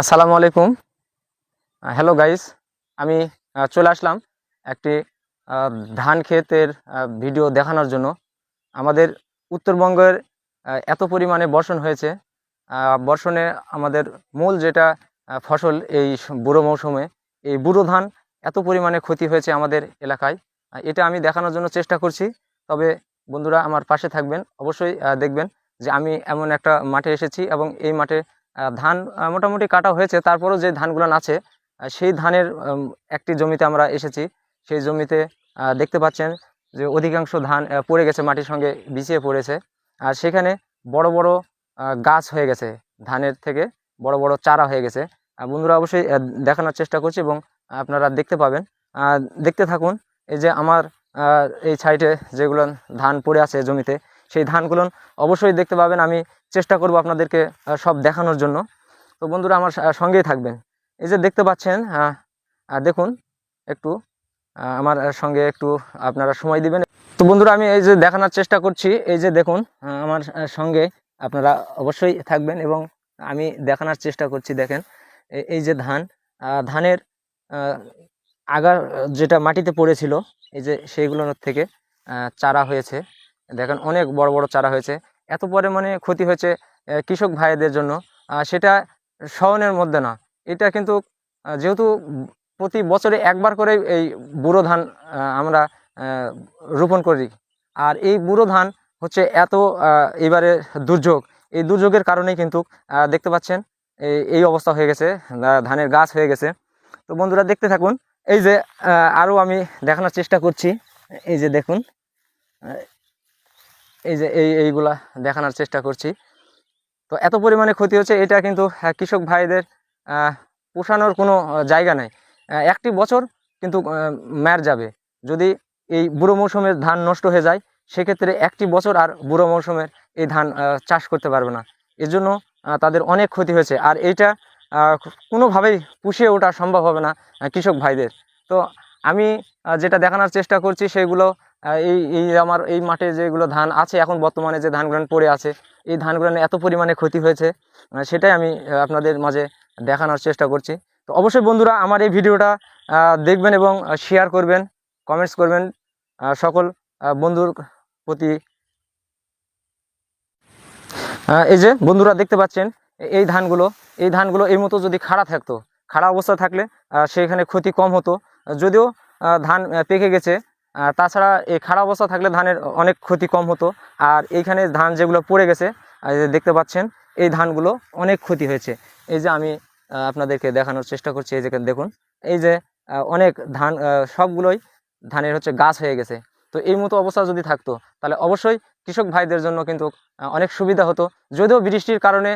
আসসালামু আলাইকুম। Hello guys আমি চলে আসলাম একটি ধান ক্ষেতের ভিডিও দেখানোর জন্য। আমাদের উত্তরবঙ্গের এত পরিমাণে বর্ষণ হয়েছে। বর্ষণে আমাদের মূল যেটা ফসল এই বুড়ো মৌসুমে, এই বুড়ো ধান এত পরিমাণে ক্ষতি হয়েছে আমাদের এলাকায়। এটা আমি দেখানোর জন্য চেষ্টা করছি। তবে বন্ধুরা আমার পাশে থাকবেন, অবশ্যই দেখবেন যে আমি এমন একটা মাঠে এসেছি এবং এই মাঠে ধান মোটামুটি কাটা হয়েছে। তারপরও যে ধানগুলো আছে সেই ধানের একটি জমিতে আমরা এসেছি। সেই জমিতে দেখতে পাচ্ছেন যে অধিকাংশ ধান পড়ে গেছে, মাটির সঙ্গে বিছিয়ে পড়েছে। আর সেখানে বড় বড় গাছ হয়ে গেছে ধানের থেকে, বড় বড় চারা হয়ে গেছে। বন্ধুরা অবশ্যই দেখানোর চেষ্টা করছি এবং আপনারা দেখতে পাবেন। দেখতে থাকুন, এই যে আমার এই সাইডে যেগুলো ধান পড়ে আছে জমিতে সেই ধানগুলো অবশ্যই দেখতে পাবেন। আমি চেষ্টা করব আপনাদেরকে সব দেখানোর জন্য। তো বন্ধুরা আমার সঙ্গেই থাকবেন। এই যে দেখতে পাচ্ছেন দেখুন একটু আমার সঙ্গে একটু আপনারা সময় দিবেন। তো বন্ধুরা আমি এই যে দেখানোর চেষ্টা করছি, এই যে দেখুন আমার সঙ্গে আপনারা অবশ্যই থাকবেন এবং আমি দেখানোর চেষ্টা করছি, দেখেন। এই যে ধান ধানের আগার যেটা মাটিতে পড়েছিল, এই যে সেইগুলোর থেকে চারা হয়েছে। দেখেন অনেক বড় বড় চারা হয়েছে। এত পরিমাণে ক্ষতি হয়েছে কৃষক ভাইদের জন্য। সেটা সহনের মধ্যে না। এটা কিন্তু যেহেতু প্রতি বছরে একবার করে এই বুড়ো ধান আমরা রোপণ করি। আর এই বুড়ো ধান হচ্ছে এত এবারে দুর্যোগ। এই দুর্যোগের কারণেই কিন্তু দেখতে পাচ্ছেন এই অবস্থা হয়ে গেছে ধানের গাছ হয়ে গেছে। তো বন্ধুরা দেখতে থাকুন, এই যে আরও আমি দেখানোর চেষ্টা করছি, এই যে দেখুন এই যে এই এইগুলা দেখানোর চেষ্টা করছি। তো এত পরিমাণে ক্ষতি হচ্ছে এটা কিন্তু আহ, কৃষক ভাইদের পোষানোর কোনো জায়গা নেই। একটি বছর কিন্তু ম্যার যাবে। যদি এই বুড়ো মৌসুমের ধান নষ্ট হয়ে যায় সেক্ষেত্রে একটি বছর আর বুড়ো মৌসুমের এই ধান চাষ করতে পারবে না। এর জন্য তাদের অনেক ক্ষতি হয়েছে। আর এইটা কোনোভাবেই পুষিয়ে ওঠা সম্ভব হবে না কৃষক ভাইদের। তো আমি যেটা দেখানোর চেষ্টা করছি সেগুলো এই এই আমার, এই মাঠে যেগুলো ধান আছে, এখন বর্তমানে যে ধানগুলো পড়ে আছে, এই ধানগুলো এত পরিমাণে ক্ষতি হয়েছে সেটাই আমি আপনাদের মাঝে দেখানোর চেষ্টা করছি। তো অবশ্যই বন্ধুরা, আমার এই ভিডিওটা দেখবেন এবং শেয়ার করবেন কমেন্টস করবেন সকল বন্ধুর প্রতি। এই যে বন্ধুরা দেখতে পাচ্ছেন, এই ধানগুলো এই ধানগুলো এই মতো যদি খাড়া থাকতো, খাড়া অবস্থা থাকলে সেখানে ক্ষতি কম হতো। যদিও ধান পেকে গেছে তাছাড়া এই খারাপ অবস্থা থাকলে ধানের অনেক ক্ষতি কম হতো। আর এইখানে ধান যেগুলো পড়ে গেছে দেখতে পাচ্ছেন, এই ধানগুলো অনেক ক্ষতি হয়েছে। এই যে আমি আপনাদেরকে দেখানোর চেষ্টা করছি, এই যে দেখুন, এই যে অনেক ধান সবগুলোই ধানের হচ্ছে গাছ হয়ে গেছে। তো এই মতো অবস্থা যদি থাকতো, তাহলে অবশ্যই কৃষক ভাইদের জন্য কিন্তু অনেক সুবিধা হতো। যদিও বৃষ্টির কারণে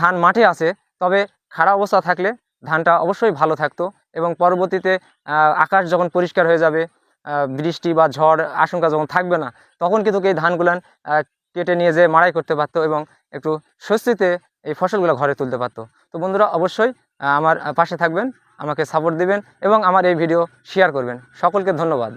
ধান মাঠে আছে, তবে খারাপ অবস্থা থাকলে ধানটা অবশ্যই ভালো থাকতো এবং পরবর্তীতে আকাশ যখন পরিষ্কার হয়ে যাবে বৃষ্টি বা ঝড় আশঙ্কা যখন থাকবে না, তখন কিন্তু এই ধানগুলান কেটে নিয়ে যেয়ে মাড়াই করতে পারতো এবং একটু স্বস্তিতে এই ফসলগুলো ঘরে তুলতে পারতো। তো বন্ধুরা, অবশ্যই আমার পাশে থাকবেন, আমাকে সাপোর্ট দিবেন এবং আমার এই ভিডিও শেয়ার করবেন। সকলকে ধন্যবাদ।